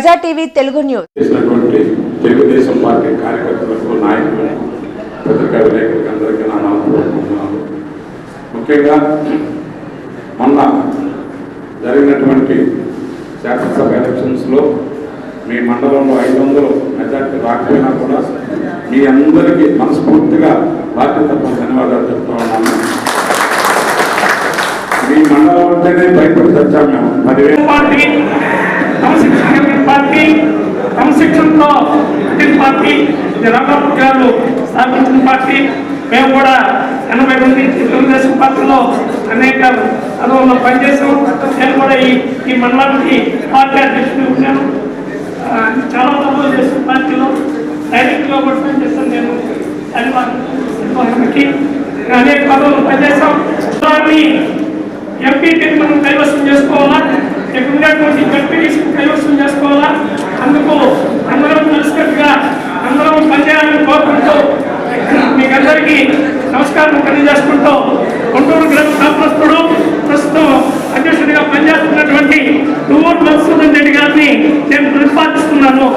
ప్రజా TV Telugu news. చేసినటువంటి Telugu Desam party కార్యకర్తలకు నాయకులు పత్రికా విలేకరులకు అందరికీ నా నమస్కారం. ముఖ్యంగా మొన్న జరిగినటువంటి శాసనసభ ఎలక్షన్స్లో మీ మండలంలో ఐదు వందలు మెజార్టీ రాకపోయినా కూడా మీ అందరికీ మనస్ఫూర్తిగా పార్టీ తరఫున ధన్యవాదాలు చెప్తా ఉన్నాను. మీ మండలం అంటేనే భయపడి తెచ్చాము మేము. పదివేలు పార్టీ మేము కూడా ఎనభై మంది తెలుగుదేశం పార్టీలో అనేక పదవుల్లో పనిచేసాం నేను కూడా ఈ ఈ మండలానికి పార్టీ అధ్యక్షుడు ఉన్నాను. చాలా పదవులు చేసిన పార్టీలో. డైరెక్ట్గా కూడా పనిచేస్తాను నేను. నిర్వహణకి అనేక పదవులు పనిచేసాం దాన్ని ఎంపీ మనం కైవసం చేసుకోవాలా? ఇక్కడ ఉన్నటువంటి ఎంపీటీసీ కైవసం చేసుకోవాలా? అందుకు అందరం కలిసికట్టుగా అందరం పనిచేయాలని కోరుకుంటూ అందరికీ నమస్కారం తెలియజేసుకుంటూ గుంటూరు గ్రామ కాపురస్తుడు ప్రస్తుతం అధ్యక్షుడిగా పనిచేస్తున్నటువంటి దువ్వూరు మధుసూదన్ రెడ్డి గారిని నేను ప్రతిపాదిస్తున్నాను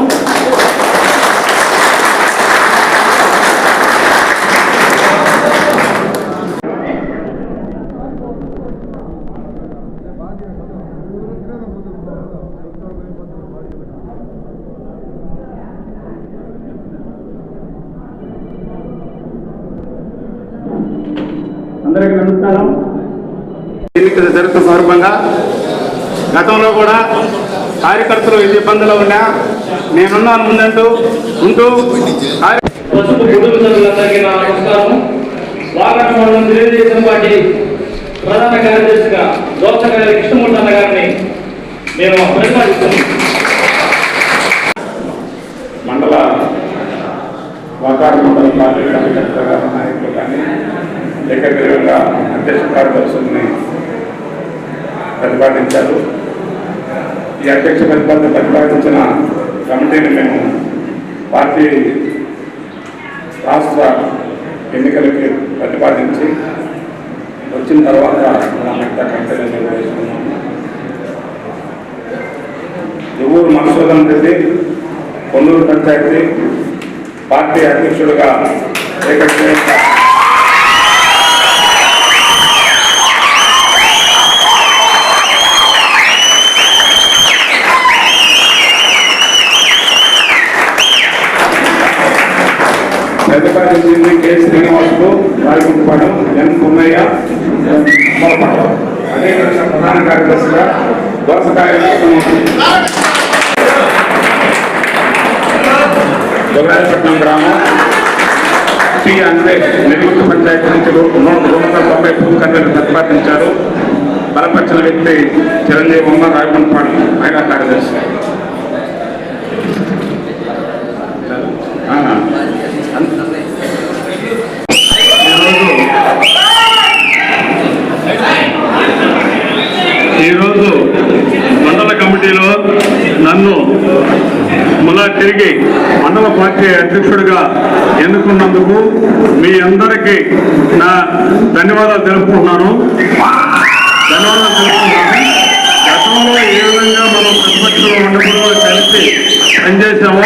అందరికీ నమస్కారం. ఎన్నికలు జరుగుతున్న సందర్భంగా గతంలో కూడా కార్యకర్తలు ఎన్ని ఇబ్బందులు ఉన్నా నేనున్నాను ముందంటూ ఉంటూ పసుపు కుటుంబీకులందరికీ నా నమస్కారం. వారానికి మండలం తెలుగుదేశం పార్టీ ప్రధాన కార్యదర్శిగా దోసగారి కృష్ణమూర్తి అన్న గారిని మేము ప్రతిపాదిస్తున్నాం. మండల వాకాడు మండల పార్టీ కార్యకర్తలు గారు నాయకులు కానీ ఏకగ్రీవంగా అధ్యక్ష కార్యదర్శుల్ని ప్రతిపాదించారు ఈ అధ్యక్ష ప్రతిపాదన ప్రతిపాదించిన కమిటీని మేము పార్టీ రాష్ట్ర ఎన్నికలకి ప్రతిపాదించి వచ్చిన తర్వాత మన మిగతా కమిటీని నిర్వహిస్తున్నాము. ఎవరు మధుసూదన్ రెడ్డి కొన్నూరు పంచాయతీ పార్టీ అధ్యక్షుడిగా ఏకగ్రీవంగా ప్రతిపాదించింది కె. శ్రీనివాసులు రాయకుంటపాడు ఎన్. పున్నయ్య అదేవిధంగా ప్రధాన కార్యదర్శిగా దోసకాయ జగరాజపట్నం గ్రామం. టీ. అంటే నెల్లూరు పంచాయతీ నుంచి నూట రెండు వందల తొంభై తొమ్మిది కన్నీరు ప్రతిపాదించారు. బలపరిచిన వ్యక్తి చిరంజీవి ఉమ్మ రాయకుంటపాడు ఆయన మండల పార్టీ అధ్యక్షుడిగా ఎన్నుకున్నందుకు మీ అందరికీ నా ధన్యవాదాలు తెలుపుకుంటున్నాను. ధన్యవాదాలు తెలుపుకుంటాను గతంలో ఏ విధంగా మనం ప్రతిపక్షంలో ఉన్నప్పుడు కలిసి పనిచేసామో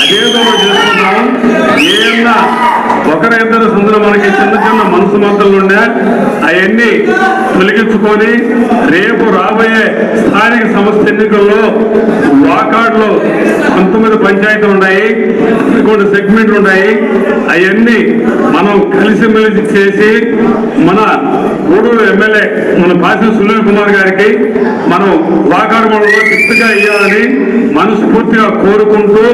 అదే విధంగా చేసుకుంటాము ఏమన్నా ఒకరి ఇద్దరు సందులో మనకి చిన్న చిన్న మనసు మద్దలు ఉండే అవన్నీ తొలగించుకొని రేపు రాబోయే స్థానిక సంస్థ ఎన్నికల్లో వాకాడ్లో పంతొమ్మిది పంచాయతీలు ఉన్నాయి కొన్ని సెగ్మెంట్లు ఉన్నాయి అవన్నీ మనం కలిసిమెలిసి చేసి మన గూడూరు ఎమ్మెల్యే మన పాసి సునీల్ కుమార్ గారికి మనం వాకాడు చిత్తగా ఇవ్వాలని మనస్ఫూర్తిగా కోరుకుంటూ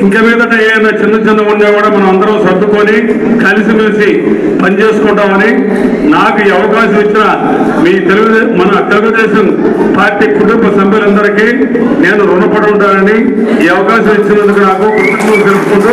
ఇంక మీదట ఏమైనా చిన్న చిన్న ఉన్నా కూడా మనం అందరం సర్దుకొని కలిసిమెలిసి పనిచేసుకుంటామని నాకు ఈ అవకాశం ఇచ్చిన మీ తెలుగు మన తెలుగుదేశం పార్టీ కుటుంబ సభ్యులందరికీ నేను రుణపడి ఉంటానని ఈ అవకాశం ఇచ్చినందుకు నాకు కృతజ్ఞతలు తెలుపుకుంటూ